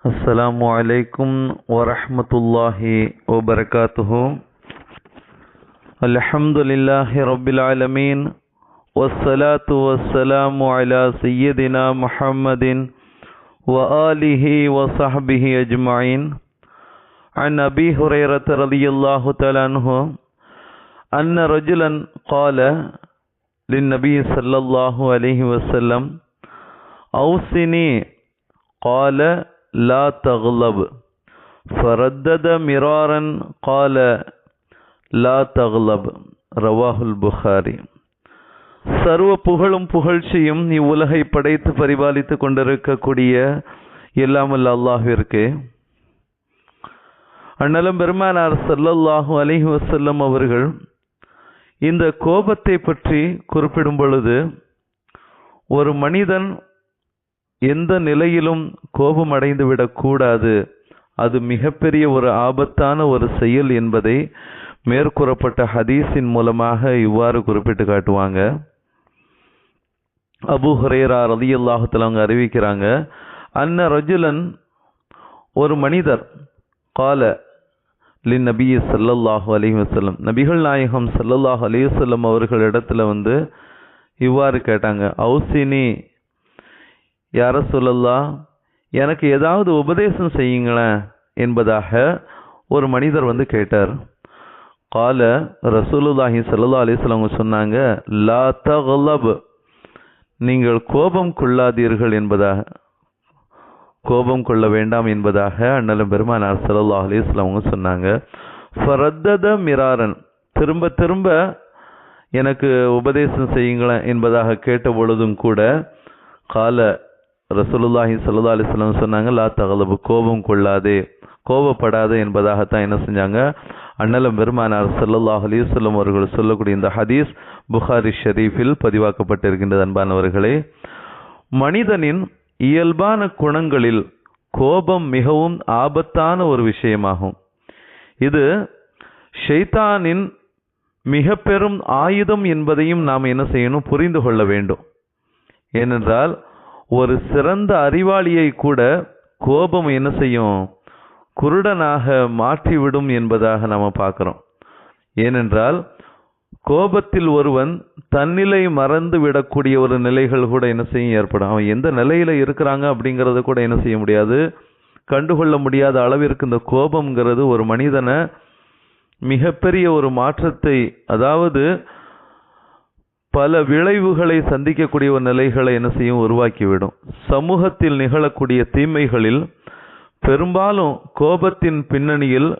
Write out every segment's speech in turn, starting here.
السلام عليكم ورحمة الله وبركاته. الحمد لله رب العالمين والصلاة والسلام على سيدنا محمد وآله وصحبه أجمعين. عن أبي هريرة رضي الله تعالى عنه أن رجلا قال للنبي صلى الله عليه وسلم أوصني قال لا تغلب فردد مرارا قال لا تغلب رواه البخاري சர்வ புகழும் புகழ்ச்சியும் இவ்வுலகை படைத்து பரிபாலித்து கொண்டிருக்கக்கூடிய எல்லாமல்ல அல்லாஹிற்கு அண்ணலம் பெருமானார் சல்லல்லாஹு அலைஹி வஸல்லம் அவர்கள் இந்த கோபத்தை பற்றி குறிப்பிடும் பொழுது ஒரு மனிதன் எந்த நிலையிலும் கோபமடைந்து விடக்கூடாது. அது மிகப்பெரிய ஒரு ஆபத்தான ஒரு செயல் என்பதை மேற்கூறப்பட்ட ஹதீஸின் மூலமாக இவ்வாறு குறிப்பிட்டு காட்டுவாங்க. அபு ஹுரேரா ரதியல்லாஹுத்தில் அவங்க அறிவிக்கிறாங்க அன்ன ரஜுலன் ஒரு மனிதர் கால லின் நபி சல்லல்லாஹு அலி வசல்லம் நபிகள் நாயகம் சல்லல்லாஹு அலி வஸல்லம் அவர்கள் இடத்துல வந்து இவ்வாறு கேட்டாங்க அவுசினி யார சொல்லல்லா எனக்கு ஏதாவது உபதேசம் செய்யுங்களேன் என்பதாக ஒரு மனிதர் வந்து கேட்டார். கால ரசூலுல்லாஹி சல்லா அலிஸ்லாம் சொன்னாங்க லா தகலப் நீங்கள் கோபம் கொள்ளாதீர்கள் என்பதாக கோபம் கொள்ள வேண்டாம் என்பதாக அண்ணலும் பெருமானார் சல்லா அலிஸ்லாம் அவங்க சொன்னாங்க. ஃபரத்தத மிராரன் திரும்ப திரும்ப எனக்கு உபதேசம் செய்யுங்களேன் என்பதாக கேட்ட பொழுதும் கூட கால ரசூலுல்லாஹி சல்லா அலிஸ்லாம் சொன்னாங்க லா தகலபு கோபம் கொள்ளாதே. கோபப்படாது என்பதாகத்தான் என்ன செஞ்சாங்க? அண்ணலம் பெருமானார் சல்லல்லாஹ் அலிவல்லம் அவர்கள் சொல்லக்கூடிய இந்த ஹதீஸ் புகாரி ஷெரீஃபில் பதிவாக்கப்பட்டிருக்கின்றது அன்பானவர்களே. மனிதனின் இயல்பான குணங்களில் கோபம் மிகவும் ஆபத்தான ஒரு விஷயமாகும். இது ஷெய்தானின் மிக பெரும் ஆயுதம் என்பதையும் நாம் என்ன செய்யணும்? புரிந்து கொள்ள வேண்டும். ஏனென்றால் ஒரு சிறந்த அறிவாளியை கூட கோபம் என்ன செய்யும்? குருடனாக மாற்றிவிடும் என்பதாக நாம் பார்க்குறோம். ஏனென்றால் கோபத்தில் ஒருவன் தன்னிலை மறந்து விடக்கூடிய ஒரு நிலைகள் கூட என்ன செய்யும்? ஏற்படும். அவன் எந்த நிலையில் இருக்கிறாங்க அப்படிங்கிறத கூட என்ன செய்ய முடியாது. கண்டுகொள்ள முடியாத அளவிற்கு இந்த கோபம்ங்கிறது ஒரு மனிதனை மிகப்பெரிய ஒரு மாற்றத்தை அதாவது பல விளைவுகளை சந்திக்கக்கூடிய ஒரு நிலைகளை என்ன செய்யும்? உருவாக்கிவிடும். சமூகத்தில் நிகழக்கூடிய தீமைகளில் பெரும்பாலும் கோபத்தின் பின்னணியில்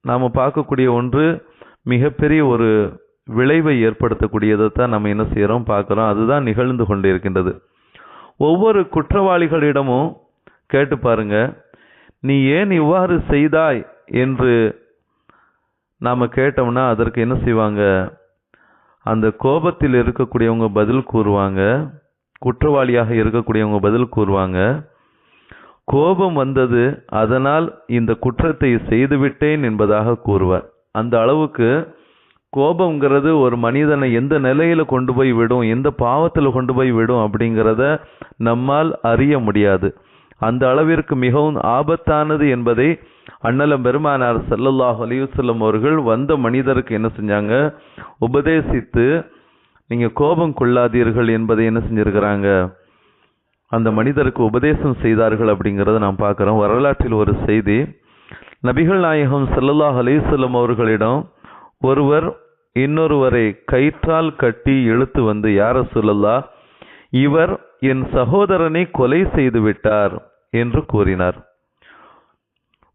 நாம் பார்க்கக்கூடிய ஒன்று மிகப்பெரிய ஒரு விளைவை ஏற்படுத்தக்கூடியதை தான் நம்ம என்ன செய்கிறோம் பார்க்குறோம். அதுதான் நிகழ்ந்து கொண்டிருக்கின்றது. ஒவ்வொரு குற்றவாளிகளிடமும் கேட்டு பாருங்க. நீ ஏன் இவ்வாறு செய்தாய் என்று நாம் கேட்டோம்னா அதற்கு என்ன செய்வாங்க? அந்த கோபத்தில் இருக்கக்கூடியவங்க பதில் கூறுவாங்க. குற்றவாளியாக இருக்கக்கூடியவங்க பதில் கூறுவாங்க. கோபம் வந்தது அதனால் இந்த குற்றத்தை செய்துவிட்டேன் என்பதாக கூறுவார். அந்த அளவுக்கு கோபம்ங்கிறது ஒரு மனிதனை எந்த நிலையில் கொண்டு போய் விடும் எந்த பாவத்தில் கொண்டு போய் விடும் அப்படிங்கிறத நம்மால் அறிய முடியாது. அந்த அளவிற்கு மிகவும் ஆபத்தானது என்பதை அண்ணலம் பெருமானார் சல்லல்லாஹ் அலிவசல்லம் அவர்கள் வந்த மனிதருக்கு என்ன செஞ்சாங்க? உபதேசித்து நீங்கள் கோபம் கொள்ளாதீர்கள் என்பதை என்ன செஞ்சுருக்கிறாங்க? அந்த மனிதருக்கு உபதேசம் செய்தார்கள் அப்படிங்கிறத நாம் பார்க்குறோம். வரலாற்றில் ஒரு செய்தி நபிகள் நாயகம் சல்லல்லாஹ் அலிசல்லம் அவர்களிடம் ஒருவர் இன்னொருவரை கயிற்றால் கட்டி இழுத்து வந்து யார சொல்லல்லா இவர் என் சகோதரனை கொலை செய்து விட்டார் என்று கூறினார்.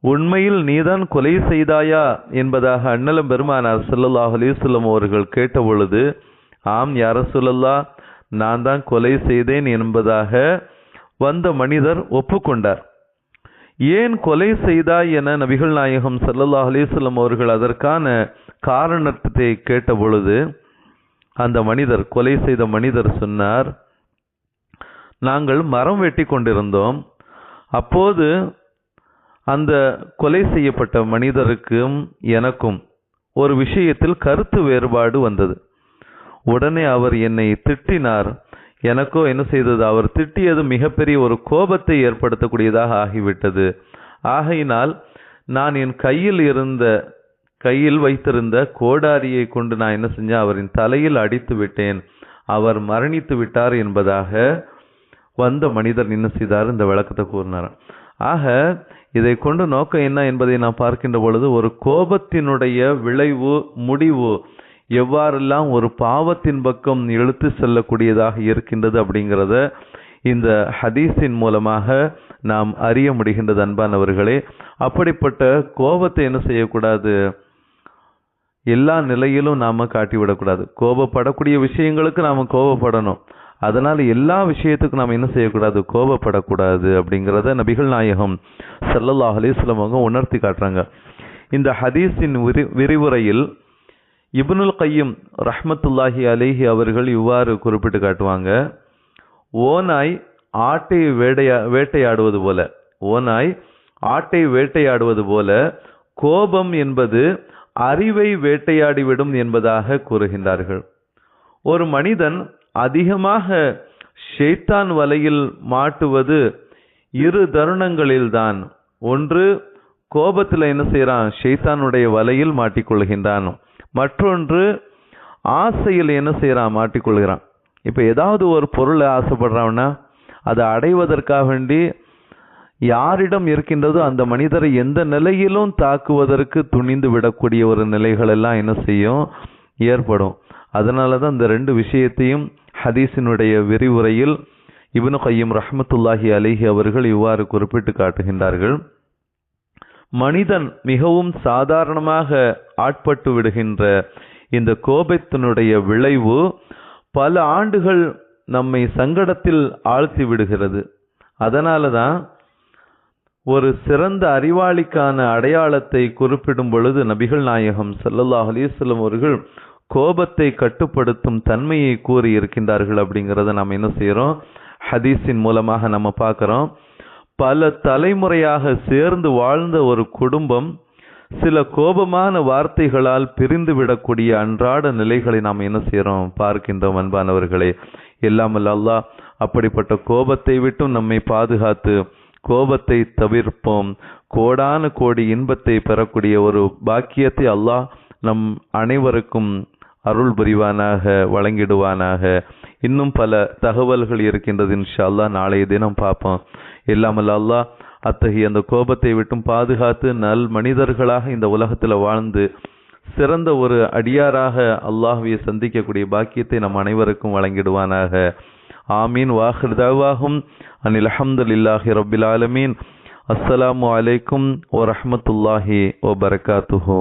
உண்மையில் நீதான் கொலை செய்தாயா? என்பதாக அண்ணலம் பெருமானார் சல்லல்லாஹ் அலிசல்லம் அவர்கள் கேட்ட பொழுது ஆம் யார சொல்லல்லா நான் தான் கொலை செய்தேன் என்பதாக வந்த மனிதர் ஒப்புக்கொண்டார். ஏன் கொலை செய்தாய் என நபிகள் நாயகம் சல்லல்லாஹ் அலிசல்லம் அவர்கள் அதற்கான காரணத்தை கேட்ட பொழுது அந்த மனிதர் கொலை செய்த மனிதர் சொன்னார் நாங்கள் மரம் வெட்டி கொண்டிருந்தோம். அப்போது அந்த கொலை செய்யப்பட்ட மனிதருக்கும் எனக்கும் ஒரு விஷயத்தில் கருத்து வேறுபாடு வந்தது. உடனே அவர் என்னை திட்டினார். எனக்கோ என்ன செய்தது? அவர் திட்டியது மிகப்பெரிய ஒரு கோபத்தை ஏற்படுத்தக்கூடியதாக ஆகிவிட்டது. ஆகையினால் நான் என் கையில் இருந்த கையில் வைத்திருந்த கோடாரியை கொண்டு நான் என்ன செஞ்சேன்? அவரின் தலையில் அடித்து விட்டேன். அவர் மரணித்து விட்டார் என்பதாக வந்த மனிதர் என்ன செய்தார்? இந்த விளக்கத்தை கூறினார். ஆக இதை கொண்டு நோக்கம் என்ன என்பதை நாம் பார்க்கின்ற பொழுது ஒரு கோபத்தினுடைய விளைவு முடிவு எவ்வாறெல்லாம் ஒரு பாவத்தின் பக்கம் இழுத்து செல்லக்கூடியதாக இருக்கின்றது அப்படிங்கிறத இந்த ஹதீஸின் மூலமாக நாம் அறிய முடிகின்றது அன்பானவர்களே. அப்படிப்பட்ட கோபத்தை என்ன செய்யக்கூடாது? எல்லா நிலையிலும் நாம் காட்டிவிடக்கூடாது. கோபப்படக்கூடிய விஷயங்களுக்கு நாம் கோபப்படணும். அதனால் எல்லா விஷயத்துக்கும் நாம் என்ன செய்யக்கூடாது? கோபப்படக்கூடாது அப்படிங்கிறத நபிகள் நாயகம் ஸல்லல்லாஹு அலைஹி அவங்க உணர்த்தி காட்டுறாங்க. இந்த ஹதீஸின் விரி விரிவுரையில் இப்னுல் கையும் ரஹ்மத்துல்லாஹி அலேஹி அவர்கள் இவ்வாறு குறிப்பிட்டு காட்டுவாங்க. ஓநாய் ஆட்டை வேட்டையா வேட்டையாடுவது போல ஓநாய் ஆட்டை வேட்டையாடுவது போல கோபம் என்பது அறிவை வேட்டையாடிவிடும் என்பதாக கூறுகின்றார்கள். ஒரு மனிதன் அதிகமாக ஷெய்தான் வலையில் மாட்டுவது இரு தருணங்களில்தான். ஒன்று கோபத்தில் என்ன செய்கிறான் ஷெய்தானுடைய வலையில் மாட்டிக்கொள்கின்றான். மற்றொன்று ஆசையில் என்ன செய்கிறான் மாட்டிக்கொள்கிறான். இப்போ ஏதாவது ஒரு பொருளை ஆசைப்படுறான்னா அதை அடைவதற்காக வேண்டி யாரிடம் இருக்கின்றதோ அந்த மனிதரை எந்த நிலையிலும் தாக்குவதற்கு துணிந்து விடக்கூடிய ஒரு நிலைகளெல்லாம் என்ன செய்யும்? ஏற்படும். அதனால தான் இந்த ரெண்டு விஷயத்தையும் ஹதீஸினுடைய விரிவுரையில் இபனு கையம் ரஹமத்துல்லாஹி அலிஹி அவர்கள் இவ்வாறு குறிப்பிட்டு காட்டுகின்றார்கள். மனிதன் மிகவும் சாதாரணமாக ஆட்பட்டு விடுகின்ற இந்த கோபத்தினுடைய விளைவு பல ஆண்டுகள் நம்மை சங்கடத்தில் ஆழ்த்தி விடுகிறது. அதனால தான் ஒரு சிறந்த அறிவாளிக்கான அடையாளத்தை குறிப்பிடும் பொழுது நபிகள் நாயகம் சல்லல்லாஹ் அலிஸ்லம் அவர்கள் கோபத்தை கட்டுப்படுத்தும் தன்மையை கூறி இருக்கின்றார்கள் அப்படிங்கிறத நாம் என்ன செய்கிறோம்? ஹதீஸின் மூலமாக நம்ம பார்க்குறோம். பல தலைமுறையாக சேர்ந்து வாழ்ந்த ஒரு குடும்பம் சில கோபமான வார்த்தைகளால் பிரிந்து விடக்கூடிய அன்றாட நிலைகளை நாம் என்ன செய்கிறோம்? பார்க்கின்றோம் அன்பானவர்களே. இல்லாமல் அல்லாஹ் அப்படிப்பட்ட கோபத்தை விட்டும் நம்மை பாதுகாத்து கோபத்தை தவிர்ப்போம். கோடான கோடி இன்பத்தை பெறக்கூடிய ஒரு பாக்கியத்தை அல்லாஹ் நம் அனைவருக்கும் அருள் புரிவானாக வழங்கிடுவானாக. இன்னும் பல தகவல்கள் இருக்கின்றது இன்ஷா அல்லாஹ் நாளைய தினம் பார்ப்போம். இல்லாமல் அல்லாஹ் அத்தகைய அந்த கோபத்தை விட்டும் பாதுகாத்து நல் மனிதர்களாக இந்த உலகத்தில் வாழ்ந்து சிறந்த ஒரு அடியாராக அல்லாஹுவை சந்திக்கக்கூடிய பாக்கியத்தை நம் அனைவருக்கும் வழங்கிடுவானாக. ஆமீன். வாஹிர் தாவாகும் அனில் அஹமதுல்லாஹி ரபில் ஆலமீன். அஸ்ஸலாமு அலைக்கும் வரஹ்மத்துல்லாஹி வபரகாத்துஹு